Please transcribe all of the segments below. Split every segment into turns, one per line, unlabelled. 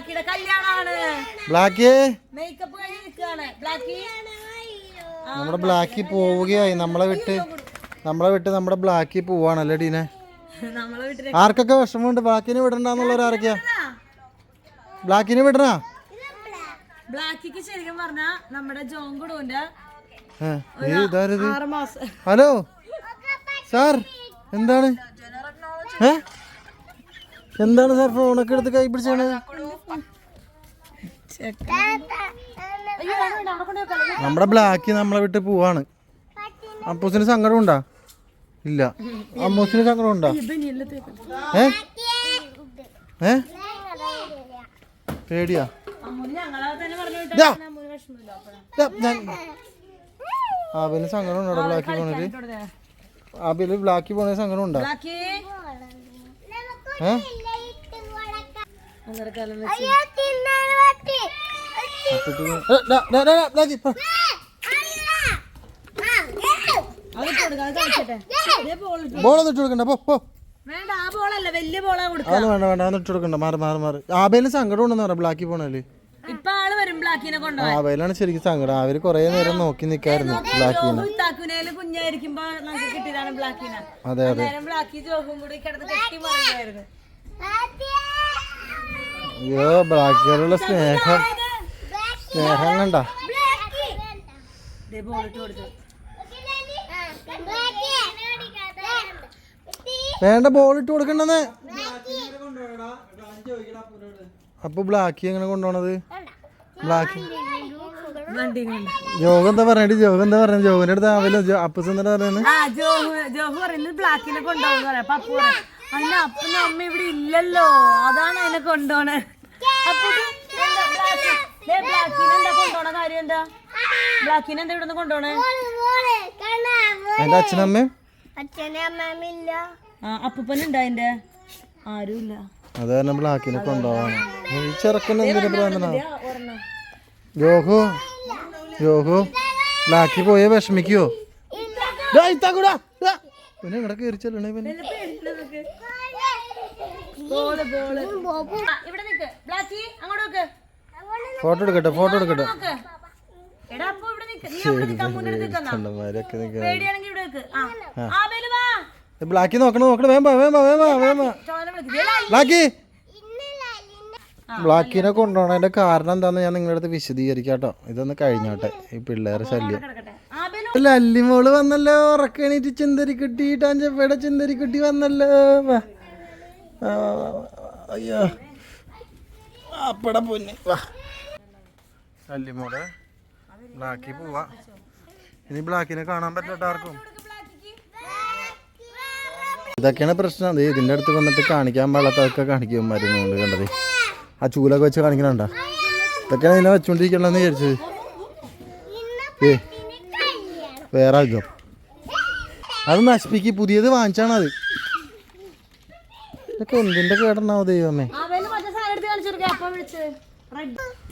ബ്ലാക്കിയുടെ കല്യാണമാണ്.
ബ്ലാക്കി?
മേക്കപ്പ് കഴിഞ്ഞ് നിൽക്കുകയാണ്. ബ്ലാക്കി?
നമ്മുടെ ബ്ലാക്കി. പോവുകയായി. നമ്മളെ വിട്ട് നമ്മളെ വിട്ട് നമ്മുടെ ബ്ലാക്കി പോവാണല്ലേ ഡീനെ? ആർക്കൊക്കെ വിഷമമുണ്ട്? ബ്ലാക്കിനെ വിടണ്ടെന്നുള്ളവർ ആരൊക്കെയാ? ബ്ലാക്കിനെ വിടണാ?
ബ്ലാക്കിക്ക് ശരിക്കും പറഞ്ഞാ നമ്മുടെ ആറ് മാസം.
ഹലോ? സാർ എന്താണ്? ഏ? എന്താണ് സാർ ഫോണൊക്കെ എടുത്ത് കൈ പിടിച്ചാണ് നമ്മുടെ ബ്ലാക്ക് നമ്മളെ വിട്ട് പോവാണ്. അപ്പൂസിന് സങ്കടം ഉണ്ടാ ഇല്ല. അമ്മൂസിന് സങ്കടം ഉണ്ടാ. ഏ? ഏ? പേടിയാ? ആബിന് സങ്കടം ഉണ്ടോ ബ്ലാക്കി പോണത്. ആബിൽ ബ്ലാക്കി പോണ സങ്കടം ഉണ്ടാ ഏ? ബോളൊന്നും ഇട്ട് കൊടുക്കണ്ട പോ പോ
വേണ്ട ആ ബോളല്ല വലിയ ബോളാ കൊടുക്കുക
വേണ്ട വേണ്ട അതൊന്നും ഇട്ട് കൊടുക്കണ്ട. മാറി മാറി മാറി. ആബേലിന് സങ്കടം ഉണ്ടെന്ന് പറയാം ബ്ലാക്കി പോണല്ലേ
ഇപ്പൊ ആൾ വരും ബ്ലാക്കിനെ കൊണ്ടുപോകാൻ.
ആബേലാണ് ശരിക്കും സങ്കടം. അവർ കൊറേ നേരം നോക്കി നിക്കായിരുന്നു ബ്ലാക്കിനെ
താക്കുനയിൽ കുഞ്ഞായിരിക്കുമ്പോ നമുക്ക് കിട്ടിയതാണ് ബ്ലാക്കിനെ
അതെ അതെ.
നേരം ബ്ലാക്കി ജോഹും കൂടി കിടന്ന് കെട്ടി മറിയായിരുന്നു
അയ്യോ ബ്ലാക്കിയോടുള്ള സ്നേഹം. സ്നേഹം വേണ്ട ബോൾ ഇട്ട് കൊടുക്കണ്ടെന്ന്. അപ്പൊ ബ്ലാക്കി എങ്ങനെ കൊണ്ടുപോണത്? ബ്ലാക്കി ജോഗ് എന്താ പറഞ്ഞിട്ട് ജോഗ് എന്താ പറഞ്ഞത് ജോഗിന്റെ അടുത്ത് ആവില്ല അപ്പസ് എന്താ പറയുന്നത്
ബ്ലാക്കിനെ കൊണ്ടുപോകുന്ന അമ്മ ഇവിടെ ഇല്ലല്ലോ. അതാണ് അതിനെ കൊണ്ടുപോണേ ഇത് എന്താ ബ്ലാക്കി ദേ ബ്ലാക്കിനെ എന്താ കൊണ്ടോണ കാര്യം എന്താ? ബ്ലാക്കിനെ എന്താ ഇവിടുന്ന് കൊണ്ടുപോണേ?
എന്റെ അച്ഛനമ്മയും
അച്ഛനും അമ്മമില്ല
ആ അപ്പൂപ്പനുണ്ടോ അതിന്റെ? ആരുമില്ല.
അത് കാരണം ബ്ലാക്കിനെ കൊണ്ടുപോവാണ്. ഈ ചെറുക്കൻ എന്തിനാ
ഒരെണ്ണം.
യോഹു യോഹു ബ്ലാക്കി പോയ വിഷമിക്കോ. പിന്നെ ഇവിടെ കയറി ചെല്ലണേ പിന്നെ
ഇവിടെ നിക്ക്. ബ്ലാക്കി അങ്ങോട്ട് നോക്ക്.
ഫോട്ടോ എടുക്കട്ടെ ഫോട്ടോ എടുക്കട്ടെ. ബ്ലാക്കി നോക്കണം നോക്കണം. വേമ്പ വേമ്പ വേമ്പ വേമ്പ ബ്ലാക്കി. ബ്ലാക്കിനെ കൊണ്ടുപോണതിന്റെ കാരണം എന്താന്ന് ഞാൻ നിങ്ങളുടെ അടുത്ത് വിശദീകരിക്കാം കേട്ടോ. ഇതൊന്ന് കഴിഞ്ഞോട്ടെ ഈ പിള്ളേരെ ശല്യം. ലല്ലിമോൾ വന്നല്ലോ. ഉറക്കണീറ്റ് ചിന്തരി കിട്ടി ടാഞ്ചപ്പയുടെ ചിന്തരി കിട്ടി വന്നല്ലോ. അയ്യോ. അപ്പട പൊന്നെ. വാ. ലല്ലിമോൾ ബ്ലാക്കി പോവാ. ഇനി ബ്ലാക്കിനെ കാണാൻ പറ്റില്ല ആർക്കും ഇതൊക്കെയാണ് പ്രശ്നം. അത് ഇതിന്റെ അടുത്ത് വന്നിട്ട് കാണിക്കാൻ പാടാത്തതൊക്കെ കാണിക്കും മരുന്നുകൊണ്ട് കണ്ടത്. ആ ചൂലൊക്കെ വെച്ച് കാണിക്കണണ്ട? ഇതൊക്കെയാണ് ഇതിനെ വെച്ചുകൊണ്ടിരിക്കണമെന്ന് വിചാരിച്ചത്. ഏ വേറെ ആഗ്രഹം അത് നശിപ്പിക്ക്. പുതിയത് വാങ്ങിച്ചാണ് അത്. ഇതൊക്കെ എന്തിന്റെ കേടണാവോ ദൈവമേ?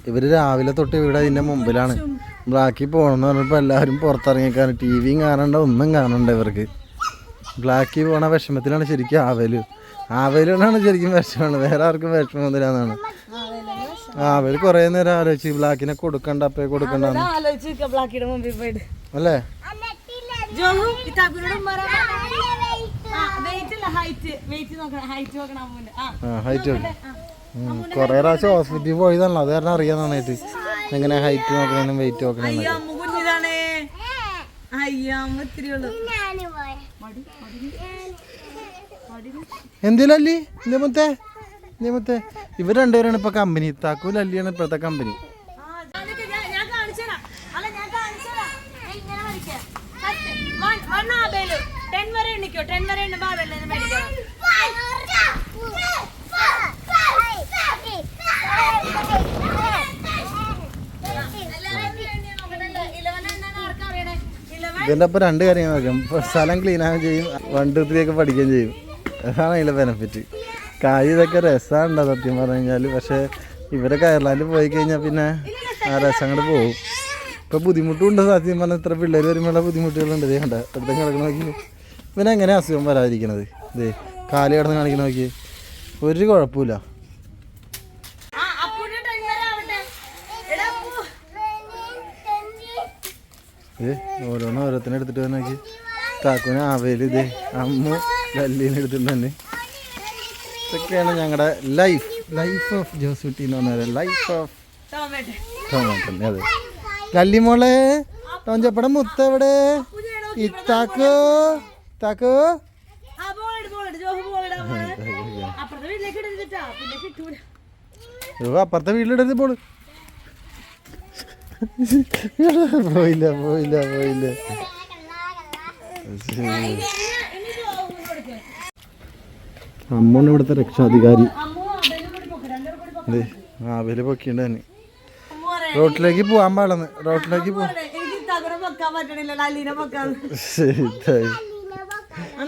ഇവർ രാവിലെ തൊട്ട് ഇവിടെ ഇതിന്റെ മുമ്പിലാണ്. ബ്ലാക്കി പോകണമെന്ന് പറഞ്ഞപ്പോ എല്ലാവരും പുറത്തിറങ്ങിക്കാണ്. ടി വിയും കാണണ്ട ഒന്നും കാണണ്ട ഇവർക്ക്. ബ്ലാക്കി പോണ വിഷമത്തിലാണ് ശരിക്കും ആവൽ. ആവലാണ് ശരിക്കും വിഷമാണ് വേറെ ആർക്കും വിഷമത്തിലാന്നാണ് ആ അവർ കൊറേ നേരം ആലോചിച്ച് ബ്ലാക്കിനെ കൊടുക്കണ്ട അപ്പേ
കൊടുക്കണ്ട
അല്ലേ?
ഹൈറ്റ് ഹൈറ്റ് നോക്കണം
കൊറേ പ്രാവശ്യം ഹോസ്പിറ്റലിൽ പോയതാണല്ലോ അത് കാരണം അറിയാൻ നന്നായിട്ട് എങ്ങനെ ഹൈറ്റ് നോക്കണമെന്നും വെയിറ്റ് നോക്കണം എന്തിലല്ലി നിയമത്തെ നിയമത്തെ ഇവർ രണ്ടുപേരാണ് ഇപ്പൊ കമ്പനി താക്കൂലല്ലിയാണ് ഇപ്പോഴത്തെ കമ്പനി
ആ, അതൊക്കെ ഞാൻ- ഞാൻ കാണിച്ചുതരാം. അല്ല, ഞാൻ കാണിച്ചുതരാം. ദേ ഇങ്ങനെ വരയ്ക്കുക. First, one- one ആ ബേലു. Ten വരെ എണ്ണിക്കോ. Ten വരെ എണ്ണുമ്പോ അതല്ലേ ഇത് മേടിക്കണം. എല്ലാവരും എണ്ണിയാ നോക്കണുണ്ട്. Eleven എന്നാണ് ആർക്കാ അറിയണേ? Eleven.
അപ്പം രണ്ട് കാര്യങ്ങൾ നോക്കാം. സ്ഥലം ക്ലീൻ ചെയ്യും വൺ ടു ത്രീ ഒക്കെ പഠിക്കുകയും ചെയ്യും. അതാണ് അതിലെ ബെനഫിറ്റ് കായ് ഇതൊക്കെ രസമാണ് സത്യം പറഞ്ഞു കഴിഞ്ഞാൽ പക്ഷേ ഇവരെ കയർലാൻഡിൽ പോയി കഴിഞ്ഞാൽ പിന്നെ ആ രസം അങ്ങോട്ട് പോകും. ഇപ്പോൾ ബുദ്ധിമുട്ടുണ്ട് സത്യം പറഞ്ഞാൽ ഇത്ര പിള്ളേർ വരുമ്പോഴുള്ള ബുദ്ധിമുട്ടുകളുണ്ട്. ഇതേ കണ്ട അടുത്ത കിടക്കണ നോക്കി. പിന്നെ എങ്ങനെ അസുഖം വരാതിരിക്കണത്? ഇതേ കാൽ കിടന്ന് കാണിക്കണ നോക്കി ഒരു കുഴപ്പമില്ല
ആ, അപ്പു
ഇത് ഓരോന്ന് ഓരോത്തിനെ എടുത്തിട്ട് വന്നാക്കി താക്കുന് ആവേൽ ഇത് അമ്മ ലല്ലീനെ എടുത്തിട്ട് തന്നെ. ഇതൊക്കെയാണ് ഞങ്ങളുടെ ലൈഫ് ലൈഫ് ഓഫ് ജോസുട്ടി എന്ന് പറഞ്ഞാൽ ലൈഫ് ഓഫ്
ടോമാറ്റോ
അതെ. ലല്ലിമോളെ ടോഞ്ചപ്പടം മുത്ത എവിടെ ഇത്താക്കോ താക്കോ.
ആ ബോളിട് ബോളിട് ജോഹു അപ്പുറത്തെ വീട്ടിലേക്ക് ഇടുന്നിട്ടാ പിന്നെ കിട്ടൂല.
ഓ അപ്പുറത്തെ വീട്ടിലിടരുത് പോൾ പോയില്ല പോയില്ല പോയില്ല. അമ്മയാണ് ഇവിടുത്തെ രക്ഷാധികാരി.
ആ വില കൂടി പോക്ക് രണ്ടുപേരും കൂടി പോക്ക്
അതെ. ആവേൽ പൊക്കിണ്ട് തന്നെ
അമ്മു പറയാ
റോട്ടിലേക്ക് പോവാൻ പാടന്ന് റോട്ടിലേക്ക് പോ
എനിക്ക് തകരം വെക്കാൻ പറ്റണില്ല ലല്ലീനെ വെക്കാൻ
ശരി ഇതായി.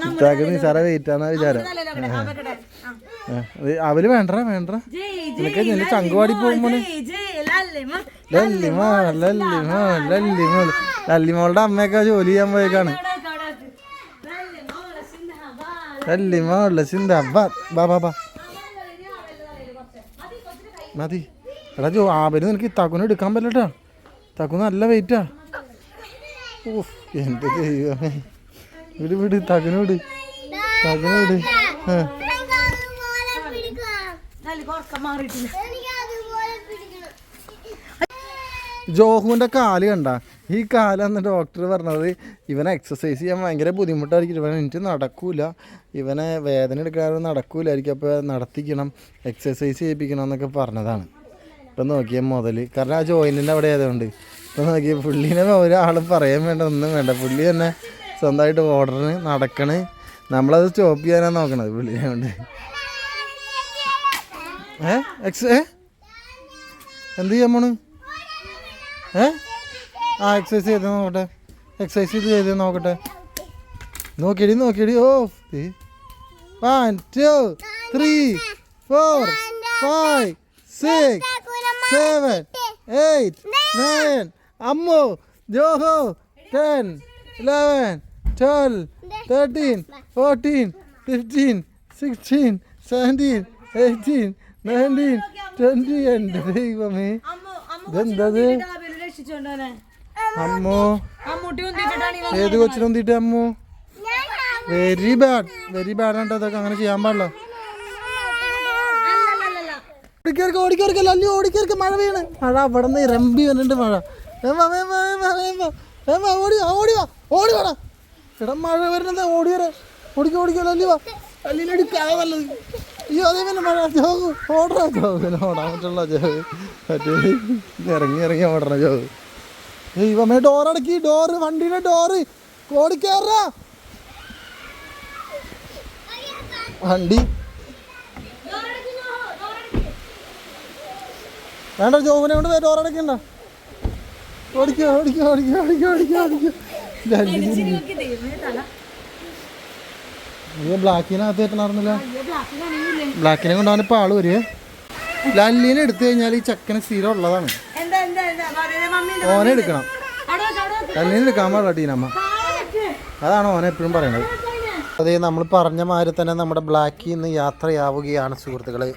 ഇത്താക്ക് നിസാര വെയിറ്റ് ആണെന്നാ വിചാരം അവർ അവൽ വേണ്ട വേണ്ട നിനക്ക് നിന്റെ ചങ്കുവാടി പോകുമ്പോ ലല്ലിമോ ലല്ലിമോ ലല്ലിമോ ലല്ലിമോളുടെ അമ്മയൊക്കെ ജോലി ചെയ്യാൻ പോയേക്കാണ്. ലല്ലിമോളുടെ ചിന്ത ബാ ബാ ബാ ബാ. മതി. എടാ ജോ ആവൽ നിനക്ക് ഇത്താക്കുനെ എടുക്കാൻ പറ്റില്ലട്ടാ. ഇത്താക്കു നല്ല വെയിറ്റാ ഓ എന്റെ ദൈവമേ. വിട് വിട് ഇത്താക്കുനെ വിട്. ഇത്താക്കുനെ വിട്. ആ.
മാറിയിട്ടില്ല
എനിക്ക് അതുപോലെ പിടിക്കണം
ജോഹുവിന്റെ കാൽ കണ്ട. ഈ കാൽ അന്ന് ഡോക്ടർ പറഞ്ഞത് ഇവനെ എക്സസൈസ് ചെയ്യാൻ ഭയങ്കര ബുദ്ധിമുട്ടായിരിക്കും. ഇവൻ എനിക്ക് നടക്കൂല. ഇവനെ വേദന എടുക്കാതെ നടക്കൂലായിരിക്കും. അപ്പോൾ നടത്തിക്കണം എക്സസൈസ് ചെയ്യിപ്പിക്കണം എന്നൊക്കെ പറഞ്ഞതാണ്. ഇപ്പം നോക്കിയ മുതൽ കാരണം ആ ജോയിന്റിന്റെ അവിടെ ആയതുകൊണ്ട്. ഇപ്പം നോക്കിയ പുള്ളീനെ ഒരാൾ പറയാൻ വേണ്ട ഒന്നും വേണ്ട. പുള്ളി തന്നെ സ്വന്തമായിട്ട് ഓർഡറിന് നടക്കണ്. നമ്മളത് സ്റ്റോപ്പ് ചെയ്യാനാണ് നോക്കണത് പുള്ളിനെ കൊണ്ട് ഏ? എക്സ് എന്ത് ചെയ്യാൻ പോണ്? ഏ? ആ എക്സസൈസ് ചെയ്ത് നോക്കട്ടെ. എക്സസൈസ് ചെയ്ത് ചെയ്ത് നോക്കട്ടെ. നോക്കിയടി നോക്കിയടി. ഓ one two three four five six seven eight nine Ammu Zoho ten eleven twelve thirteen fourteen fifteen sixteen seventeen eighteen nineteen twenty എന്റെ ദൈവമേ. ഇതെന്തത്? അമ്മോ.
കൊച്ചിനും തീട്ട് ഈ
ഏത് കൊച്ചിനൊന്നിട്ട് Ammu? Very bad. Very bad ആണ് അതൊക്കെ അങ്ങനെ ചെയ്യാൻ പാടില്ല? ഓടിക്കേർക്ക് ഓടിക്കേർക്ക് അല്ലി ഓടിക്കേർക്ക് മഴ വീണ്. മഴ അവിടെ നിന്ന് ഇരമ്പി വന്നിട്ട് മഴ. വേമ്പ വേമ്പ വേമ്പ വേമ്പ വേമ്പ ഓടി വാ ഓടി വാ ഓടി വാടാ. എടാ മഴ വരുന്നത് ഓടി വരാ ഓടിക്കോ ഓടിക്കോ അല്ലി വാ. അല്ലിനടി കായ നല്ലത് അയ്യോ അതേ പിന്നെ മഴ ജോഗ് ഓടണ ജോഗിന് ഓടാൻ പറ്റുള്ള ജോഗ് മറ്റേ ഇറങ്ങി ഇറങ്ങി ഓടണ ജോഗ് ദൈവമേ ഡോർ അടക്കി ഡോറ് വണ്ടിയുടെ ഡോറ് ഓടിക്കാറ വണ്ടി. വേണ്ട ജോബിനെ കൊണ്ട് ഡോർ അടക്കണ്ട. ഓടിക്കോ ഓടിക്കോ ഓടിക്കോ ഓടിക്കോ ഓടിക്കോ ഓടിക്കോ. നീ ബ്ലാക്കിനകത്ത്
കാണില്ലേ
ബ്ലാക്കിനെ കൊണ്ടാണ് ഇപ്പൊ ആൾ വരിക. ലല്ലിനെ എടുത്തു കഴിഞ്ഞാൽ ഈ ചക്കന് സ്ഥിരം ഉള്ളതാണ്. ഓനെ എടുക്കണം. ലല്ലിനെ എടുക്കാൻ പാടില്ല ടീനമ്മ അതാണ് ഓനെ എപ്പോഴും പറയണത്. അതെ നമ്മൾ പറഞ്ഞ മാതിരി തന്നെ നമ്മുടെ ബ്ലാക്കിൽ നിന്ന് യാത്രയാവുകയാണ് സുഹൃത്തുക്കളെ.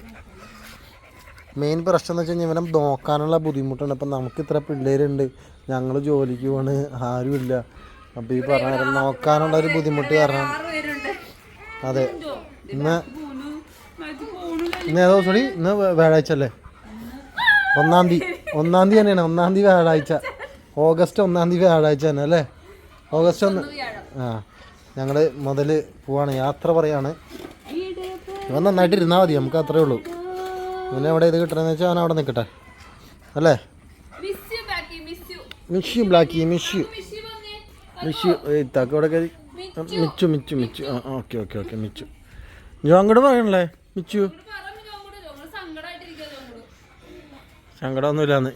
മെയിൻ പ്രശ്നം എന്ന് വെച്ച് കഴിഞ്ഞാൽ ഇവനെ നോക്കാനുള്ള ബുദ്ധിമുട്ടുണ്ട് അപ്പം നമുക്ക് ഇത്ര പിള്ളേരുണ്ട്. ഞങ്ങൾ ജോലിക്ക് പോണ്. ആരുമില്ല. അപ്പോൾ ഈ പറഞ്ഞ നോക്കാനുള്ള ഒരു ബുദ്ധിമുട്ട് കാരണം അതെ. ഇന്ന് ഇന്ന് ഏതോ സോറി ഇന്ന് വ്യാ- വ്യാഴാഴ്ച അല്ലേ? ഒന്നാം തീയതി ഒന്നാം തീയതി തന്നെയാണ്. ഒന്നാം തീയതി വ്യാഴാഴ്ച. ഓഗസ്റ്റ് ഒന്നാം തീയതി വ്യാഴാഴ്ച തന്നെ അല്ലേ? ഓഗസ്റ്റ് ഒന്ന് ആ. ഞങ്ങൾ മുതൽ പോവാണ്. യാത്ര പറയാണ്. ഇവൻ നന്നായിട്ട് ഇരുന്നാൽ മതി. നമുക്ക് അത്രേ ഉള്ളൂ. ഇവനെ അവിടെ ഇത് കിട്ടണമെന്ന് വെച്ചാൽ അവൻ അവിടെ നിൽക്കട്ടെ അല്ലേ? മിഷ്യു ബ്ലാക്കി മിഷ്യു മിഷ്യു ഇത്താക്കി അവിടെ കയറി മിച്ചു. മിച്ചു മിച്ചു ആ ഓക്കെ ഓക്കെ ഓക്കെ മിച്ചു. ഞാൻ അങ്ങോട്ട് പറയണല്ലേ? മിച്ചു. സങ്കടമൊന്നുമില്ലാന്ന്.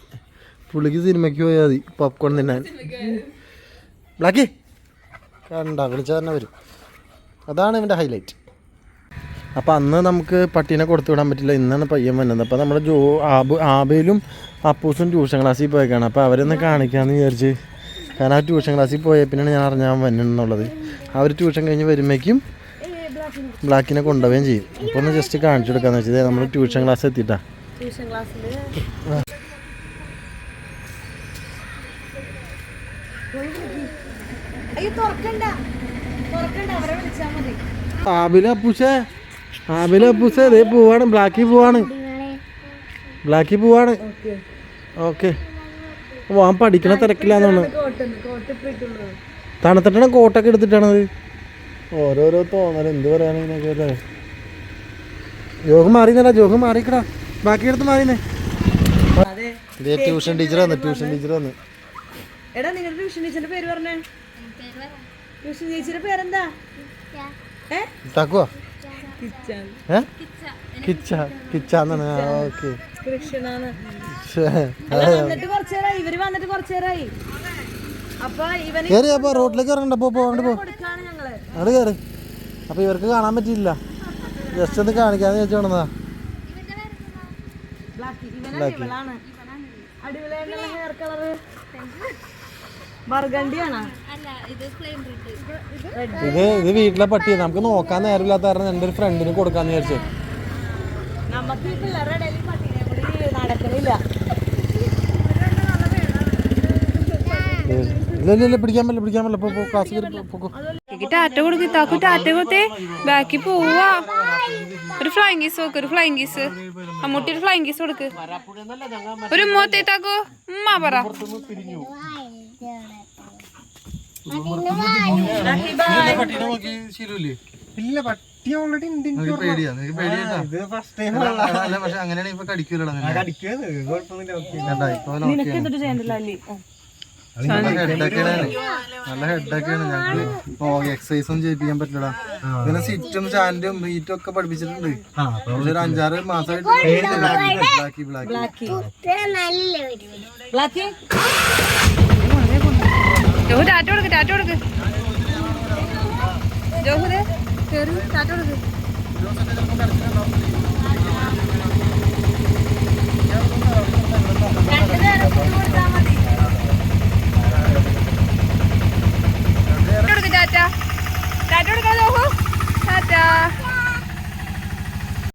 പുള്ളിക്ക് സിനിമയ്ക്ക് പോയാൽ മതി. പോപ്കോൺ തിന്നാൻ. ബ്ലാക്കി. കണ്ട വിളിച്ചാൽ തന്നെ വരും. അതാണ് ഇവന്റെ ഹൈലൈറ്റ് അപ്പോൾ അന്ന് നമുക്ക് പട്ടീനെ കൊടുത്തു വിടാൻ പറ്റില്ല. ഇന്നാണ് പയ്യൻ വന്നത്. അപ്പോൾ നമ്മുടെ ജോ ആബു ആബയിലും അപ്പൂസും ട്യൂഷൻ ക്ലാസ്സിൽ പോയേക്കാണ്. അപ്പോൾ അവരൊന്ന് കാണിക്കാമെന്ന് വിചാരിച്ച്. കാരണം ആ ട്യൂഷൻ ക്ലാസ്സിൽ പോയ പിന്നെയാണ് ഞാൻ അറിഞ്ഞാൽ ആ ഒരു ട്യൂഷൻ കഴിഞ്ഞ് വരുമ്പോഴേക്കും ബ്ലാക്കിനെ കൊണ്ടുപോവുകയും ചെയ്യും. അപ്പോൾ ഒന്ന് ജസ്റ്റ് കാണിച്ചു കൊടുക്കാന്ന് വെച്ചത് നമ്മൾ ട്യൂഷൻ ക്ലാസ് എത്തിയിട്ടാ. ആബില അപ്പൂസേ ആബില അപ്പൂസേ ദേ പോവാണ് ബ്ലാക്കി പോവാണ്. ബ്ലാക്കി
ഓക്കെ
വാൻ പഠിക്കണ
തിരക്കില്ലാന്നാണ്
തണുത്തിട്ടാണ് കോട്ടൊക്കെ എടുത്തിട്ടാണത്. ഓരോരോ തോന്നൽ എന്ത് പറയാനൊക്കെ ജോഹ് ജോഗ് ജോഹ് മാറിക്കടാ ബാക്കി എടുത്ത്
മാറിയെന്നേ
ഇതേ ട്യൂഷൻ ടീച്ചർ വന്ന് ട്യൂഷൻ ടീച്ചർ വന്ന്.
എടാ നിങ്ങളുടെ ട്യൂഷൻ ടീച്ചറിന്റെ പേര് പറഞ്ഞേ. ട്യൂഷൻ ടീച്ചറിന്റെ പേരെന്താ? ഏ?
കിച്ചാ
കിച്ചാ.
കിച്ചാ കിച്ച കിച്ചാന്നാണ്. ഓക്കെ.
കൃഷ്ണനാണ്. വന്നിട്ട് കുറച്ചേരായി ഇവർ വന്നിട്ട് കുറച്ചേരായി. അപ്പൊ ഇവന്
കയറി അപ്പൊ റോഡിലേക്ക് ഇറങ്ങണ്ട. പോ പോ അങ്ങോട്ട് പോ.
കൊടുക്കാണ് ഞങ്ങൾ.
അങ്ങോട്ട് കയറി അപ്പൊ ഇവർക്ക് കാണാൻ പറ്റിയില്ല. ജസ്റ്റ് ഒന്ന് കാണിക്കാന്ന്
അടിപൊളിയായിട്ടുള്ള ഹെയർ കളറ് ബർഗണ്ടിയാണോ
ഇത് ഇത് വീട്ടിലെ പട്ടി നമുക്ക് നോക്കാൻ നേരമില്ലാത്ത കാരണം എന്റെ ഒരു ഫ്രണ്ടിന് കൊടുക്കാന്ന് വിചാരിച്ചു.
നമുക്ക് ഈ പിള്ളേരുടെ ഇടയിൽ ഈ പട്ടിനെ കൂടി നടക്കണില്ല
ഇല്ല പിടിക്കാൻ പറ്റില്ല പിടിക്കാൻ പറ്റില്ല. പോ, പോ ക്ലാസ്
ടാറ്റ കൊടുക്ക് താക്കു ടാറ്റ കൊടുത്തേ. ബാക്കി പോവാ. ഒരു ഫ്ലൈങ് ഗീസ് നോക്ക് ഒരു ഫ്ലൈങ് ഗീസ് അമ്മൂട്ടി ഒരു ഫ്ലൈങ് ഗീസ് കൊടുക്ക്. ഒരു മൂത്തേ താക്കു ഉമ്മ പറ.
ഇല്ല പട്ടി ഓൾറെഡി ഉണ്ട് പേടിയാ നിനക്ക് പേടിയാ ഇത് ഫസ്റ്റ് ടൈം അല്ല പക്ഷെ അങ്ങനെയാണെങ്കിൽ ഇപ്പൊ കടിക്കൂലടാ
നിനക്ക് എന്നിട്ട് ചെയ്യണ്ടല്ലോ അല്ലി
നല്ല ഹെഡൊക്കെയാണ് നല്ല ഹെഡൊക്കെയാണ് ഞങ്ങൾക്ക് എക്സസൈസ് ഒന്നും ചെയ്യിപ്പിക്കാൻ പറ്റില്ലടാ. പിന്നെ സിറ്റും സ്റ്റാൻഡും ബീറ്റും ഒക്കെ പഠിപ്പിച്ചിട്ടുണ്ട്. പക്ഷെ ഒരു അഞ്ചാറ് മാസമായിട്ട് ബ്ലാക്കി ബ്ലാക്കി
ബ്ലാക്കി ബ്ലാക്കി
ജോഹു ടാറ്റ കൊടുക്ക് ടാറ്റ കൊടുക്ക് ജോഹു കയറി ടാറ്റ ടാറ്റ ടാറ്റ. ടാറ്റ.